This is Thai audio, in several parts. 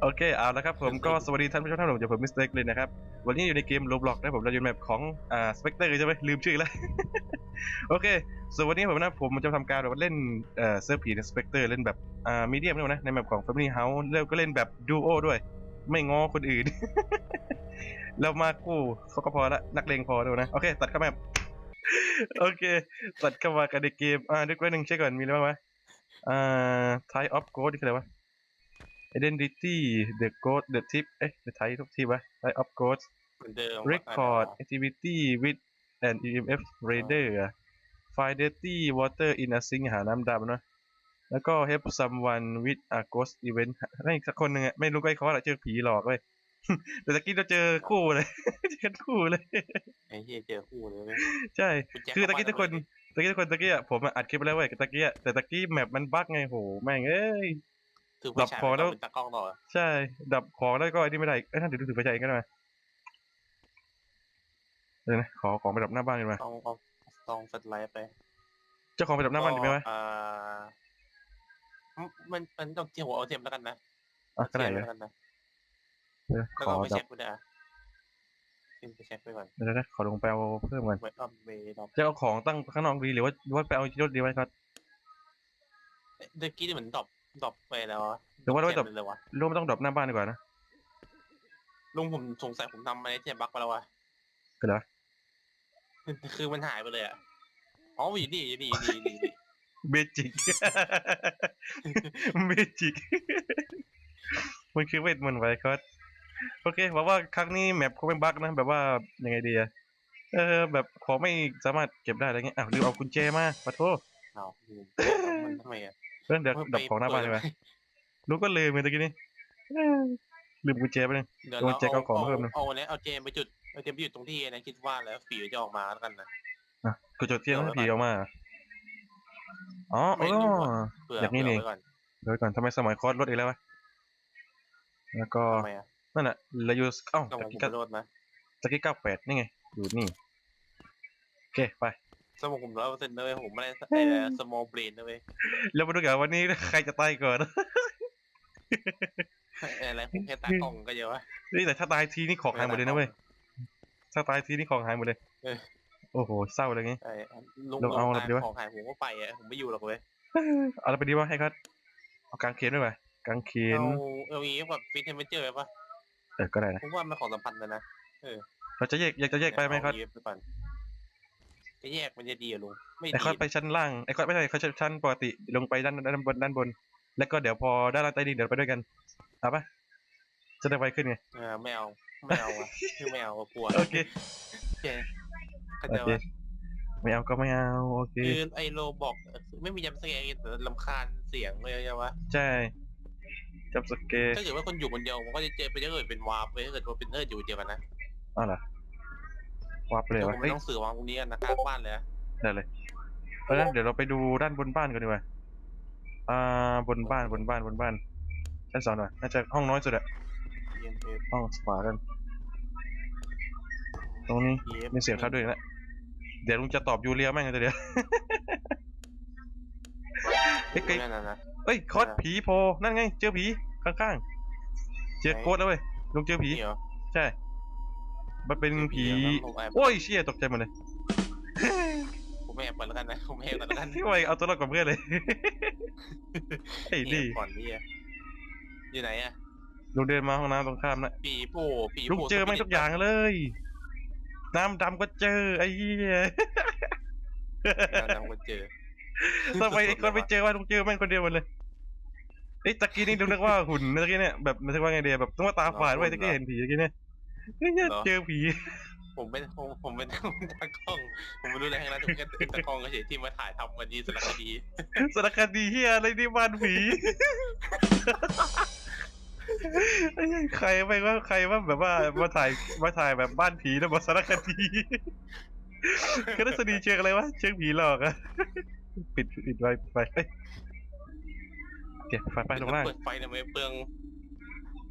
โอเคเอาละครับผมก็สวัสดีท่านผู้ชมท่านผมจากผมมิสเตอร์เลยนะครับ วันนี้อยู่ในเกมโ b บล็อกนะผมเราอยู่ในแมปของอ่าสเปกเตอร์ใช่ไหมลืมชื่อแล้ว โอเคส่วนวันนี้ผมนะผมจะทำการแบบว่าเล่นเอ่อเซิร์ฟผีในสเปกเตอร์เล่นแบบอ่ามีเดียมด้วยนะในแมปของ Family House แล้วก็เล่นแบบดูโอด้วย ไม่ง้อคนอื่นเรามาคู่เขาก็พอละนักเลงพอแล้วนะ โอเค ตัดเข้าแมป โอเคตัดเข้ามากันในเกม อ่านึกไว้หนึ่งเช็คก่อน มีอะไรบ้างวะอ่า type of code นี่คืออะไรวะ identity the code the tip เอ๊ะ the type ทุกทีวะ type of code เหมือนเดิม record activity with an EMF radar อะ find dirty water in a sink หาน้ำดำเนอะแล้วก็ help someone with a ghost event ให้อีกสักคนหนึ่งอะไม่รู้ก็ไอ้เขาอะเจอผีหลอกเว้ย แต่ตะกี้เราเจอคู่เลย เจอกันคู่เลย ไอ้เหี้ยเจอคู่เลยเว้ยใช่ ณแจ็คือตะกี้ทุกคนเข้ามาตะกี้ทุกคนตะกี้อะผมอะอัดคลิปไปแล้วเว้ยตะกี้อะแต่ตะกี้แมปมันบั๊กไงโหแม่งเอ้ย ถือไฟดับฉายคอแล้ว เป็นตากล้องต่อใช่ ดับของแล้วก็ไอ้นี่ไม่ได้เอ้ยท่านเดี๋ยวดูถือไฟฉายกันหน่อยเดี๋ยวนะขอของไปดับหน้าบ้านกันมาต้องเอาต้องเฟลไลท์ไปเจ้าของไปดับหน้าบ้านดีไหมวะอ่ามันมันต้องเจียวหัวเอาเทียมแล้วกันนะอะก็ได้เทียมเลยแล้วกันนะ เดี๋ยวแล้วขก็อเอาไปดับเช็คกูด้วยอะขึ้นไปเช็คไปก่อนเดี๋ยวนะขอลงไปเอาเพิ่มกันไว้อัพเวย์ดับจะเอาของตั้งข้างนอกดีหรือว่าหรือว่าไปเอาที่รถดีไว้ครับ เมื่อกี้นี่เหมือนดรอปดรอปไปแล้วอะหรือว่าเราดรอปเทียมเลยวะรู้ไม่ต้องดับหน้าบ้านดีกว่านะลุงผมสงสัยผมทำอะไรเทียมบั๊กไปแล้ววะเป็นไรวะคือมันหายไปเลยอะ อ๋ออยู่นี่อยู่นี่อยู่นี่อยู่นี่อยู่นี่เมจิกเมจิก มันคือเวทมนต์ไว้ครับ โอเคหวังว่าครั้งนี้แมปคงไม่บั๊กนะ แบบว่ายังไงดีอะเออ แบบของไม่สามารถเก็บได้อะไรเงี้ยอ้าวลืมเอากุญแจมาปะโทษเอาลืมมันทำไมอะเรื่องเดี๋ยวดับของหน้าบ้านดีกว่ารู้ก็ลืมไปตะกี้นี้เออลืมกุญแจไปเลยเดี๋ยวโดนเราแจ็คเอาของเพิ่มนะเอาเอาเนี่ยเอาเจมไปจุดเอาเจมไปจุดตรงที่นะคิดว่าแล้วฝีจะออกมาแล้วกันนะอะกูจดเทียนให้ผีออกมาเหรออ๋อไม่อ๋รู้ออะเผื่ออย่างนี้เผื่อนี่ไว้ก่อนเดี๋ยวก่อนทำไมสมัยคอร์สลดอีกแล้ววะแล้วก็ทำไมอะ นั่นแหละเราอยู่เอ้าต้องตะผมกี้ไปโหลดมาตะกี้เก้าแปดนี่ไง อยู่นี่ โอเค ไป สมองผมร้อยเปอร์เซ็นต์เลยผมไม่ได้ไอ้ small brain นะเว้ยแล้วมาดูกันวันนี้ใครจะตายก่อนไอ้อะไรผมแค่ตากล้องก็เยอะวะนี่แต่ถ้าตายทีนี่ของหายหมดเลยนะเว้ย ถ้าตายทีนี่ของหายหมดเลยเออโอ้โห เศร้าเลยไงไอ้ลุงเราเอาลงอะไรดีวะของหายผมก็ไปอะ ผมไม่อยู่หรอกเว้ย เอาอะไรไปดีวะให้ครับเอากางเขนด้วยไหมกางเขนเอาเอางี้แบบฟิตเทมเจอร์ไปปะ เออก็ได้นะผมว่ามันของสัมพันธ์นะนะเราจะแยกอยากจะแยกไปไหมครับเอา EF ไปก่อนจะแยกมันจะดีเหรอลุงไม่ไอ้ดีคอสไปชั้นล่างไอ้คอสไม่ใช่คอสชั้นปกติลงไปด้านด้านบนด้านบน แล้วก็เดี๋ยวพอด้านล่างใต้ดินเดี๋ยวไปด้วยกันเอาปะจะได้ไวขึ้นไงเออไม่เอาไม่เอาอะคือไม่เอาอะกลัวโอเคโอเคเข้าโอใจเคว่าไม่เอาก็ไม่เอาโอเคคือไอโลบอกคือไม่มีจำสแกร์แต่ลำคาญเสียงเลยใช่ปะใช่ จับสเกตถ้าเกิดว่าคนอยู่คนเดียวมันก็จะเจอไปเจอเกิดเป็นวาร์ปไปถ้าเกิดว่าเป็นเอิร์ดอยู่คนเดียวกันนะอ้าวเหรอวับไปเลเดี๋ยยววะผมเฮ้ไม่ยต้องสื่อวางตรงนี้กันนะกลางบ้านเลยอะได้เลยเพราะฉะนั้นเดี๋ยวเราไปดูด้านบนบ้านกันดีกว่าอ่าบนบ้านบนบ้านบนบ้านชั้นสองหน่อยน่าจะห้องน้อยสุดอะ EMF ห้องขวากัน ตรงนี้ EF มีเสียงเข้าด้วยนะเดี๋ยวลุงจะตอบยูเรียแม่งเลยเดี๋ยว เฮ้ยไกล นั่นน่ะนะ เอ้ยคอสผีโพล่นั่นไง เจอผีข้างๆ เจอโกดแล้วเว้ยลุงเจอผีนี่เหรอใช่ มันเป็นผีผมแอบโอ้ยเชี่ยตกใจหมดเลยผมแอบก่อนแล้วกันนะผมแอบก่อนแล้วกันที่ไวเอาตัวรอดกับเพื่อนเลยไอ้แอดีบก่อนนี่อะอยู่ไหนอะลุงเดินมาห้องน้ำตรงข้ามนะผีโป้ผีลุงโป้เจอแม่งทุกอย่างเลย น้ำดำก็เจอไอ้เหี้ยจำคนเจอ ทำไมไอ้คนไม่เจอว่าลุงเจอแม่งคนเดียวหมดเลยเอ้ยตะกี้นี่ลุงนึกว่าหุ่นตะกี้เนี่ยแบบมันเรียกว่าไงเดียแบบต้องว่าตาฝาดไว้ตะกี้เห็นผีตะกี้เนี่ยเฮ้ยเจอผีผมเป็นผมผมเป็นตากล้อง ผมไม่รู้อะไรทั้งนั้นผมแค่เป็นตากล้องเฉยๆที่มาถ่ายทำวันนี้สารคดีสารคดีเฮียอะไรที่บ้านผีไอ้เหี้ยใครไปว่าใครว่าแบบว่ามาถ่ายมาถ่ายแบบบ้านผีแล้วมาสารคดีก็ได้สดีเชิงอะไรวะเชิงผีหลอกอะ ปิดปิดไว้ไปเอ้ยโอเคไฟไปลงล่างเปิดไฟทำไมเปลือง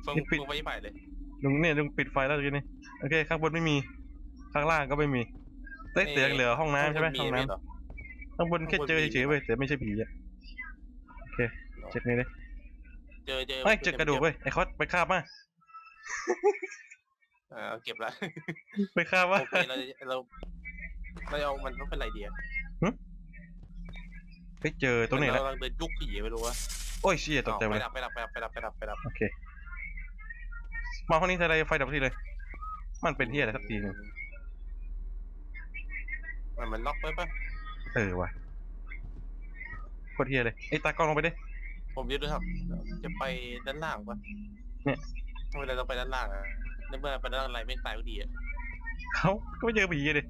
เปลืองนี่ปิดเปลืองไฟไผ่เลยลุงเนี่ยลุงปิดไฟแล้วทีนี้โอเคข้างบนไม่มี ข้างล่างก็ไม่มีเต้ยเตียงเหลือห้องน้ำใช่ไหมห้องน้ำข้างบนแค่เจอเฉยๆเว้ยแต่ไม่ใช่ผีอะเช็คนี่เลยเจอเจอเฮ้ยเจอกระดูกเว้ยไอ้คอสไปคาบมาอ่าเอาเก็บละไปคาบโอว่าเคเราเราเราเอามันต้องเป็นไรเดีย ไปเจอตรงไหนเราแล้วกำลังเดินยุกผีไม่รู้ว่าโอ้ยเชี่ยตกใจหมดไปเลยดับไปดับไปดับไปดับไปดับไปดับโอเค มาห้องนี้ทีไรไฟดับทีเลย มันเป็นที่อะไรสักทีหนึงมันมันล็อกไว้ปะเออว่ะโคตรเฮียเลยไอ้ตากล้องลงไปดิ ผมจะดูครับ จะไปด้านล่างปะเนี่ย ทำไมเราต้องไปด้านล่างอะในเมื่อไปด้านล่างอะไรไม่ตายก็ดีอะเขาก็ไม่เจอผีเลย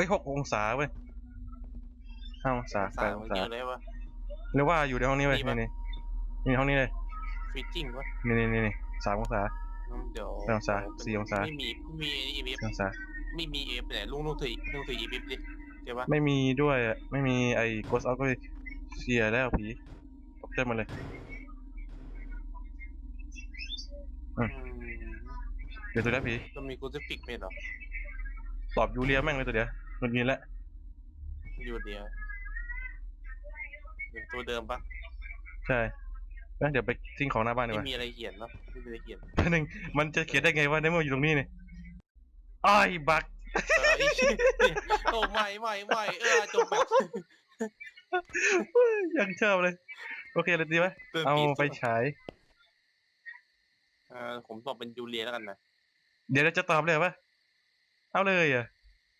อ้ยหกองศาเว้ยห้าองศาแปสาดยองมันศาเยอะเลยวะ หรือว่าอยู่ในห้องนี้เว้ยมีนี่ปะนี่นี่ห้องนี้เลยฟีจิ้งวะนี่นี่นี่นี่สามองศาอืมเดี๋ยวแปดองศาสี่องศา ไม่มีไม่มีอีเอฟสี่องศา ไม่มีเอฟไหนลุงลุงถือลุงถืออีเอฟดิเดี๋ยวปะไม่มีด้วยอะไม่มีไอ้โกสเอาก็เสียแล้วผีตกใจหมดเลย อืม เดี๋ยวตัวนี้ผีจะมีกูจะปิกเป็นเหรอตอบยูเรียแม่งเลยตัวเดียว มันมีแล้วอยู่เดียวเดี๋ยวตัวเดิมปะใช่งั้นเดี๋ยวไปทิ้งของหน้าบ้านดีกไม่ว่ามีอะไรเขียนปะไม่มีอะไรเขียนแป๊บนึงมันจะเขียนได้ไงว่าในเมื่ออยู่ตรงนี้เนี่ยอ้ายบักเออไอ้เหี้ยโอ้ไม่ไม่ไม่เออจบแบบยังชอบเลย โอเคเลยดีไหมดินเอาผิดไปฉาย เออผมตอบเป็นยูเรียแล้วกันนะ เดี๋ยวเราจะตอบเลยปะเอาเลยอะ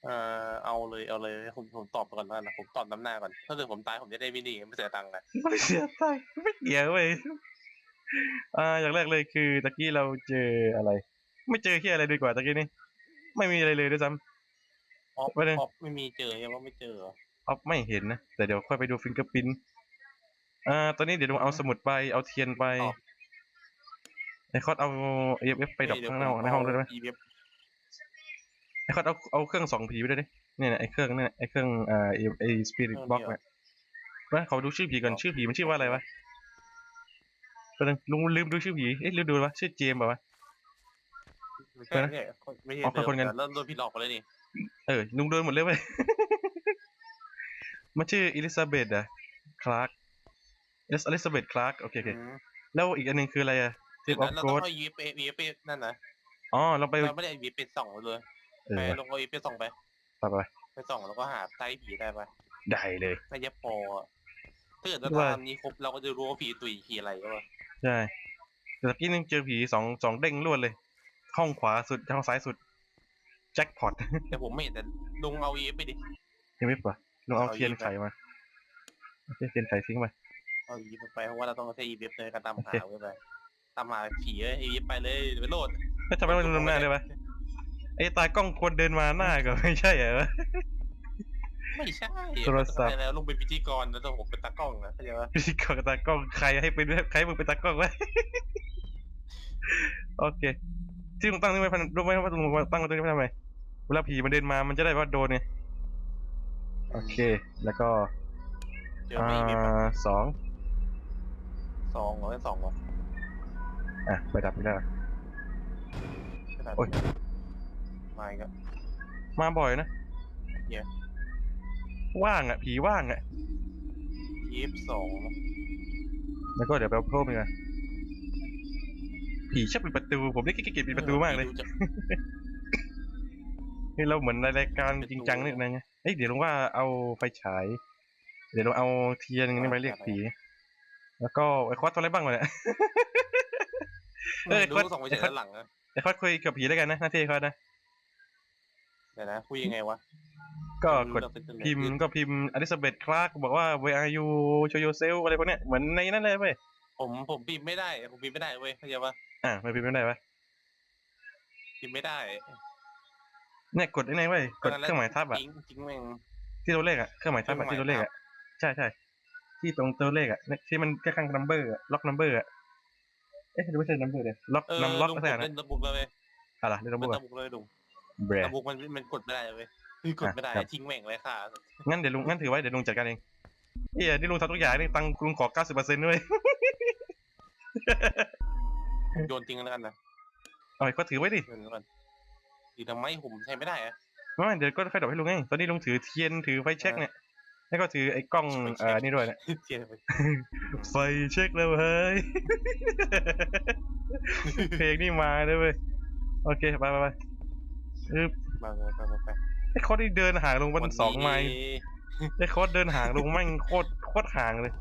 เออเอาเลยเอาเลยผมผมตอบไปก่อนแล้วกันนะผมตอบน้ำหน้าก่อนถ้าเกิดผมตายผมจะได้ไม่ดีไม่เสียตังค์นะไม่เสียตังค์ไม่เกี่ยวเว้ยอ่าอย่างแรกเลยคือตะกี้เราเจออะไร ไม่เจอที่อะไรดีกว่าตะกี้นี่ไม่มีอะไรเลยด้วยซ้ออฟไม่ได้ออฟไม่มีเจอยังว่าไม่เจอเหรอำออฟไม่เห็นนะแต่เดี๋ยวค่อยไปดูฟิงเกอร์พินอ่าตอนนี้เดี๋ยวเราเอาสมุดไปเอาเทียนไปไอคอสเอา EFF ไปดับข้างนอกในห้องด้วยไหมอีเว็บ ไอคอสเอาเอาเครื่องสองผีไปด้วยดิเนี่ยนะไอเครื่องเนี่ยไอเครื่องอ่าไอไอสปิริตบ็อกเนี่ยว่าเขาดูชื่อผีก่อนชื่อผีมันชื่อว่าอะไรวะตอนนึงลุงลืมดูชื่อผีเอ๊ะลืมดูวะชื่อเจมส์ป่าวะ ไม่ใช่เนี่ยไม่ใช่อ๋อคนคนกันเดิมแต่เริ่มโดนพี่หลอกไปเลยนี่เออลุงโดนหมดเลยเว้ย มันชื่ออิลิซาเบธอะคลาร์กเอสอลิซาเบธคลาร์กโอเคโอเคอืมแล้วอีกอันหนึงคืออะไรอะทิปออฟเราโกต้องดเอาอีเว็บอีเว็บนั่นนะอ๋อเราไปเราไม่ได้อีเว็บเป็นสองเลย เอไปอลงเอาอีเว็บส่องไป ไปไปไปส่องแล้วก็หาไต้ผีได้ปะได้เลยน่าจะพออะถ้าเกิดเราว่าทำนี้ครบเราก็จะรู้ว่าผีตุยผีอะไรก็ว่าใช่แต่ตะกี้นึงเจอผีสองสองเด้งรวดเลย ห้องขวาสุดห้องซ้ายสุด แจ็คพอตแต่ผมไม่เห็นแต่ลุงเอาอีเว็บไปดิยังไม่ปะลองเอาเอาเทียนอีกไขมาเอาเทียนไขทิ้งไปเอาอีเว็บไปเพราะว่าเราต้องใช้อีเว็บในการตามโอหาเคเว็บไปตามหาผีเอ้ยอีเว็บไปเลยไปโหลดแล้วทำไมต้องลืมหน้าด้วยวะ ไอ้ตากล้องควรเดินมาหน้าก็ไม่ใช่เหรอ ไม่ใช่โทรศัพท์ แล้วลุงเป็นพิธีกรแล้วต้องผมเป็นตากล้องนะเข้าใจปะพิธีกรกับตากล้องใครให้เป็นใครให้มึงเป็นตากล้องวะโอเค ที่มึงตั้งนี่ไว้พันรู้ไหมว่ามึงตั้งไว้ตรงนี้ไว้ทำไมเวลาผีมันเดินมามันจะได้ว่าโดนไงโอเค แล้วก็เจออ่ไหมอีเว็บอะาสองสองเหรอสองเหรออะไปดับไม่ได้ขนาดโอ๊ย มาอีกแล้วมาบ่อยนะเหี้ยว่างอะ ผีว่างอะอีเว็บสองแล้วก็เดี๋ยวไปเอาเพิ่มอีกนะผีชอบปิดประตู ผมนี่ขี้เกียจปิดประตูมากเลยดูจากนี่เราเหมือนในรายการจริงจังนิดนึงไงเอ้ยเดี๋ยวลงว่าเอาไฟฉาย เดี๋ยวลงเอาเทียนนี่ไปเรียกผี แล้วก็ไอ้คอสทำอะไรบ้างวะเนี่ยเออดูก็สองไปจากด้านหลังนะไอ้คอสคุยกับผีแล้วกันนะหน้าที่คอสนะ เดี๋ยวนะคุยยังไงวะก็กดดูจากพิมพ์ก็พิมพ์อลิซาเบธคลาร์กบอกว่า where are you show yourself อะไรพวกเนี้ยเหมือนในนั้นเลยเว้ยผมผมพิมพ์ไม่ได้ผมพิมพ์ไม่ได้เว้ยเข้าใจปะอะไม่พิมพ์ไม่ได้ปะพิมพ์ไม่ได้เนี่ยกดไอ้นี่เว้ยกดเครื่องหมายทับอะจริงจริงแม่งที่ตัวเลขอะเครื่องหมายทับอะเครื่ที่องหตัวมายเลขอะใช่ใช่ที่ตรงตัวเลขอะเนี่ยที่มันข้างๆ number อะล็อก number อะเอ๊ะหรือไม่ใช่ number เลยล็อกเออนำล็อกลุงก็กได้ดนะเล่นตะบุกเลยเว้ยอะไรเรื่องเป็น number ตะบุกเลยลุ งแบรตะบุกมันมันกดไม่ได้เว้ยคือกดไม่ได้ครับทิ้งแม่งเลยค่ะงั้นเดี๋ยวลุงงั้นถือไว้เดี๋ยวลุงจัดการเองเฮ้ยนี่ลุงทำทุกอย่างนี่ตังค์ลุงขอ90%ด้วยโยนทิ้งแล้วกันนะเอาไอ้ก็ถือไว้ดิโยนแล้วกันดีทำไมผมใช้ไม่ได้อะไม่เดี๋ยวก็ไฟดับให้ลุงไงตอนนี้ลุงถือเทียนถือไฟแช็กเนี่ยแล้วก็ถือไอ้กล้องเอ่อนี่ด้วยนะเทียนไปไฟเช็คแล้วเฮ้ยเพลงนี่มาด้วยเว้ยโอเคไปไปไป อึ๊บมาไปไปไปไอ้โคตรที่เดินห่างลงมันสองไมล์วันนี้ไอ้โคตรเดินห่างลงแม่งโคตรโคตรห่างเลย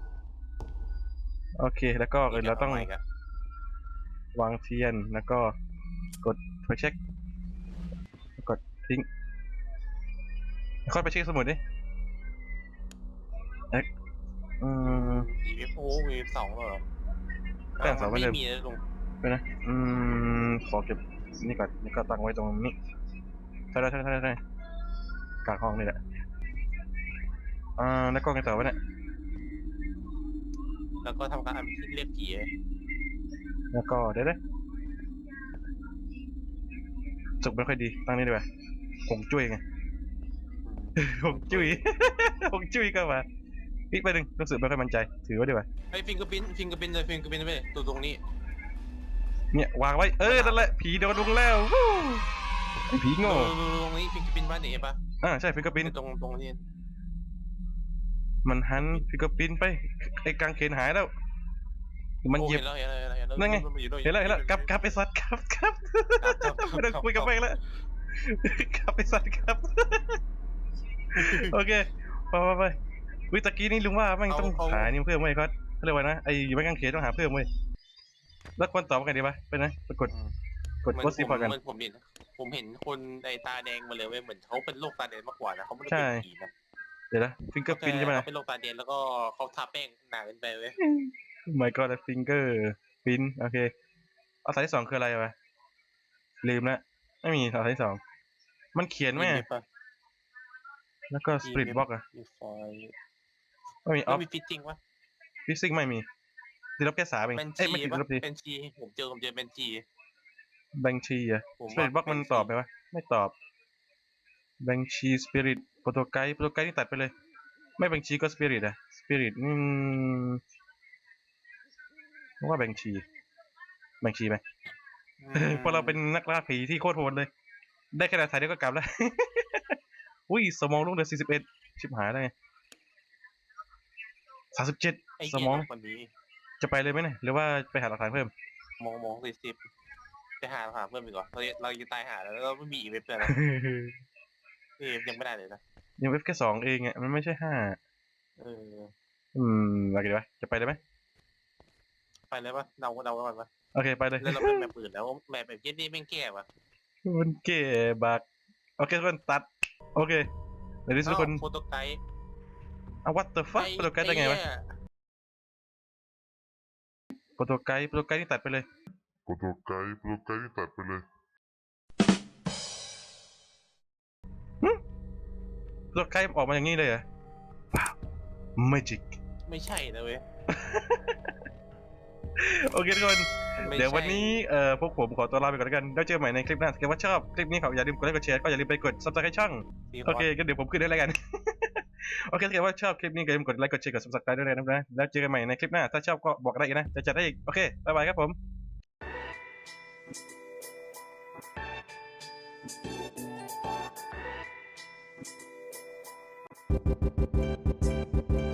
โอเคแล้วก็เออเราต้องะไกะวางเทียนแล้วก็กดไปเช็คแล้วกดทิ้งค่อยไปเช็คสมุดดิเอ๊ะอืมอีเอฟโอมีสองเหรอแป้งสองเหมือนเดิมไมีนะลุงไปนะ อืมขอเก็บนี่ก่อน นี่ก็ตั้งไว้ตรงนี้ ใช่ได้ใช่ได้ใช่ได้กลางห้องนี่แหละอ่าแล้วก็ไงต่อวะเนี่ยแล้วก็ทำการอันเรียกผีแล้วก็เดี๋ยวเด้สุกไม่ค่อยดีตั้งนี้ดีกว่าหงจุ้ยไงหงจุ้ยหงจุ้ยก็มาอีกไปหนึ่งรู้สึกไม่ค่อยมั่นใจ ถือไว้ดีกว่าไอ้ฟิงกอร์พินฟิงกอร์พินเลยฟิงกอร์พินไปตัวตรงนี้ เนี่ยวางไว้ เออนั่นแหละผีโดนลุงแล้ว ไอ้ผีโง่ตรงนี้ฟิงกินบ้านไหนปะอ่าใช่ฟิงกปินตรงตรงนี้มันหันฟิงกปินไปไอ้กางเขนหายแล้ว มันเหยียบนั่นไงมัอยู่ด้วยเห็นแล้วเห็นแล้วกลับกลับไปสัตว์กลับกลับครับไม่ต้องคุยกับแม่งแล้วกลับไปสัตว์ครับโอเคไปไปไปวิตะกี้นี่ลุงว่าแม่งต้องหานี่เพิ่มไว้ยก็เขาเรียกว่านะไอ้ไม้กางเขนต้องหาเพิ่มเว้แล้วควรตอบกันดีปะไปนะไปกด กดเหมือนกดซีพอกันเหมือนผมเห็นผมเห็นคนในตาแดงมาเลยเว้ยเหมือนเขาเป็นโรคตาแดงมากกว่านะเขาไม่ได้ใช่เป็นผีนะเดี๋ยวนะฟิงเกอร์ปินใช่ไหมเขาเป็นโรคตาแดงแล้วก็เขาทาแป้งหนาเกินไปเว้ยไม่ก็ฟิงเกอร์ปินโอเค เอาสายที่สองคืออะไรวะ ลืมละไม่มีสายที่สอง มันเขียนไหมมีปะแล้วก็สปริตบ็อกอะมีไฟไม่มีอแล้อวฟมีฟิตติ้งปะฟิสิกไม่มีดีลบแค่สามเองเป็นเอ้ยชีไม่ติดปะลบดีเป็นชีผมเจอผมเจอเป็นชี แบงชีอะผมสปิริตบ็อกมันเป็นตอบไหมวะไม่ตอบแบงชีสปิริตโปรโตไกด์โปรโตไกด์นี่ตัดไปเลย ไม่แบงชีก็สปิริตอะสปิริตอืมว่าแบงชีแบงชีไหมเพราะเราเป็นนักล่าผีที่โคตรโหดเลย ได้ขนาดถ่ายเดียวก็กลับแล้ว อุ้ยสมองลูกเหลือสี่สิบเอ็ดชิบหายแล้วไงสามสิบเจ็ดไอ้สเหี้ยมองคนนี้จะไปเลยไหมเนี่ยหรือว่าไปหาหลักฐานเพิ่ม มองมองสี่สิบ ไปหาหาเพื่อนดีกว่าเราเราจะตายหาแล้วเราไม่มีอีเว็บเลยนะนี่ยังไม่ได้เลยนะยังเว็บแค่สองเองอะมันไม่ใช่ห้าเอออืมอะไรดีวะจะไปได้ไหมไปเลยปะเดาเดาก่อนปะโอเคไปเลยแล้วเราเป็นแบบอื่นแล้วแบบแบบเย็นนี่แม่งแก้ปะมันเก๋บักโอเคทุกคนตัด โอเคเดี๋ยวนี้ทุกคนโฟโต้ไกด์เอา what the fuck โปรโตไกด์ได้ไงวะอ้เหี้ยโปรโตไกด์โปรโตไกด์นี่ตัดไปเลยโปรโตไกด์โปรโตไกด์นี่ตัดไปเลยโปรโตไกด์ออกมาอย่างนี้เลยเหรอว้าว magic ไม่ใช่นะเว้ย โอเคทุกคน ไม่เดี๋ยววันใช่นี้เอ่อพวกผมขอตัวลาไปก่อนแล้วกัน แล้วเจอกันใหม่ในคลิปหน้าถ้าเกิดว่าชอบคลิปนี้ขออย่าลืมกดไลค์กดแชร์ก็อย่าลืมไปกด subscribe ช่องดีกโอว่าเคก็เดี๋ยวผมขึ้นได้แล้วกัน โอเคถ้าเกิดว่าชอบคลิปนี้ก็อย่าลืมกดไลค์กดแชร์กด subscribe ด้วยนะครับนะแล้วเจอกันใหม่ในคลิปหน้า ถ้าชอบก็บอกได้อีกนะจะจัดได้อีก โอเค บ๊ายบายครับผม Thank you.